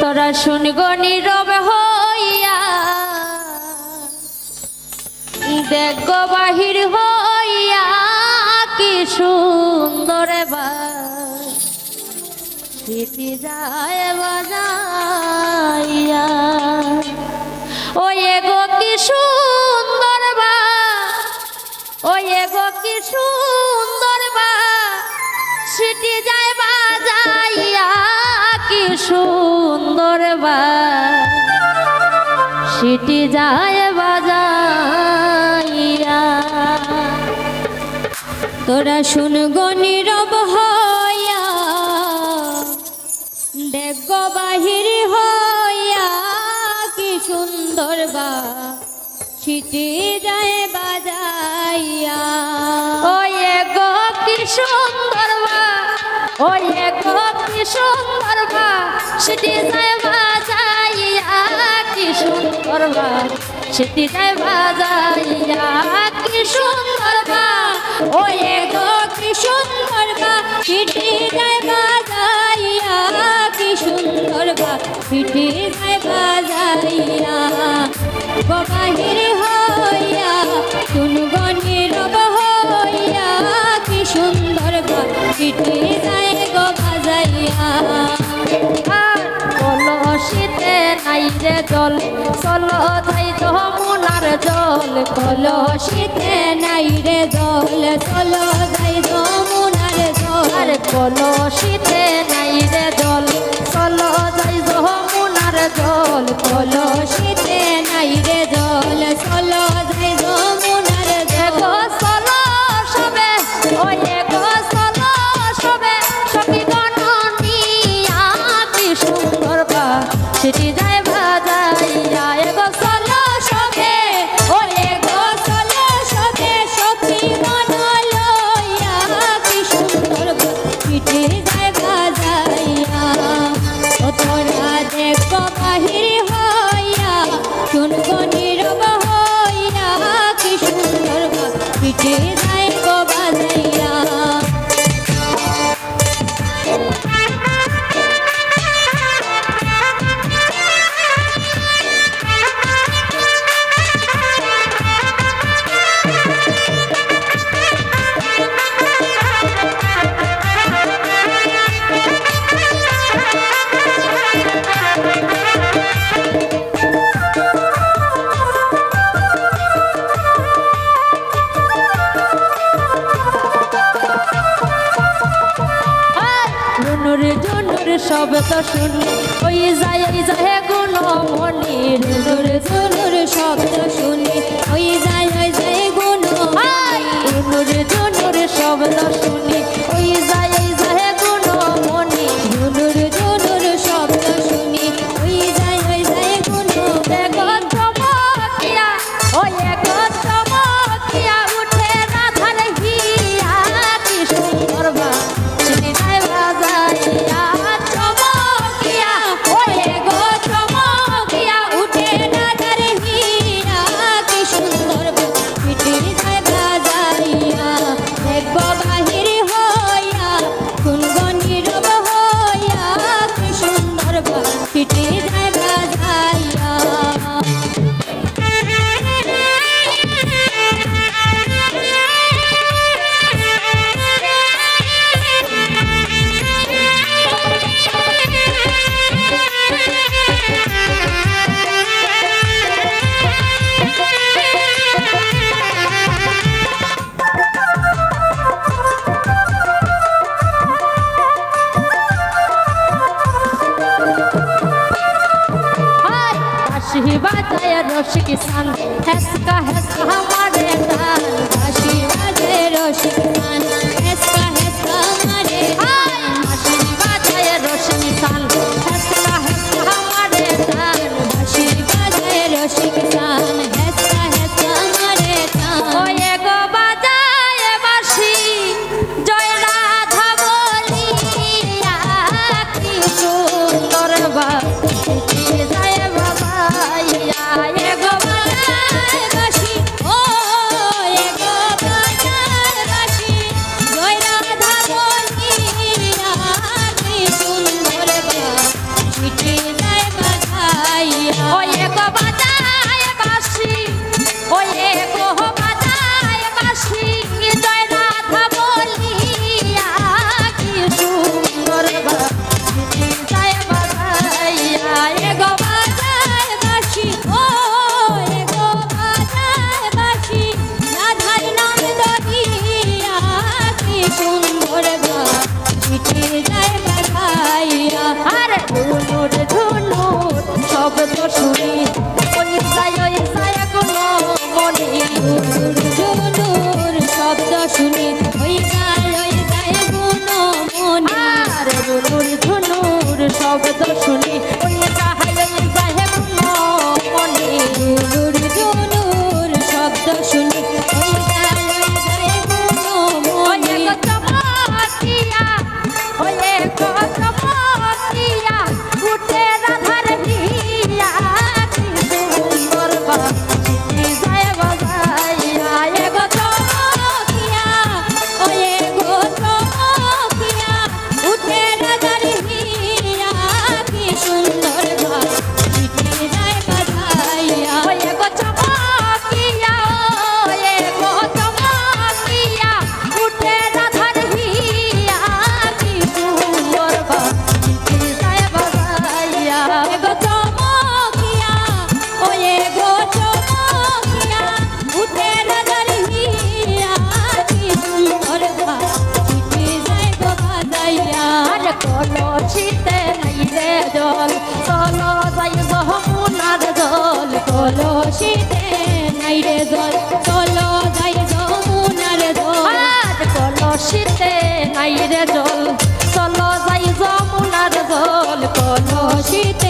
তোরা শুনগো নীরব হইয়া। দেখ বাহির হইয়া কি সুন্দর বা যায় বাজাইয়া সুন্দর বা সিটি যায় বাজাইয়া। তোরা শুন গো নীরব হইয়া। দেখ বাহির হইয়া কি সুন্দর বা সিটি যায় বাজাইয়া। ওই গো কি সুন্দর বা ওই গো কি সুন্দর বা সিটি যায় সুন্দর বা সিটি যায় বাজাইয়া কি সুন্দর বা ওই গো, কি সুন্দর বা সিটি যায় বাজাইয়া কি সুন্দর বা সিটি যায় বাজাইয়া বাহির হইয়া নীরব হইয়া, কি সুন্দর বা সিটি যায় গো নাই রে জল, চলো তাই যমুনার জল কলো শীতে নাই রে জল, চলো তাই যমুনার জল, আর কলো শীতে নাই রে জল, চলো তাই যমুনার জল কলো শীতে নাই রে জল, চলো সব তো শুনি। ওই যায় ওই যায় গুণ মনি রুনুর জুনুর শব্দ শুনি। ওই যায় ওই যায় গুণ রুনুর জুনুর শব্দ শুনি। ওই যায় ওই যায় গুণ মনি রুনুর জুনুর শব্দ শুনি। ওই যায় ওই যায় গুণ গো কলসিতে নাই রে জল। চলো যাই যমুনার জল কলসিতে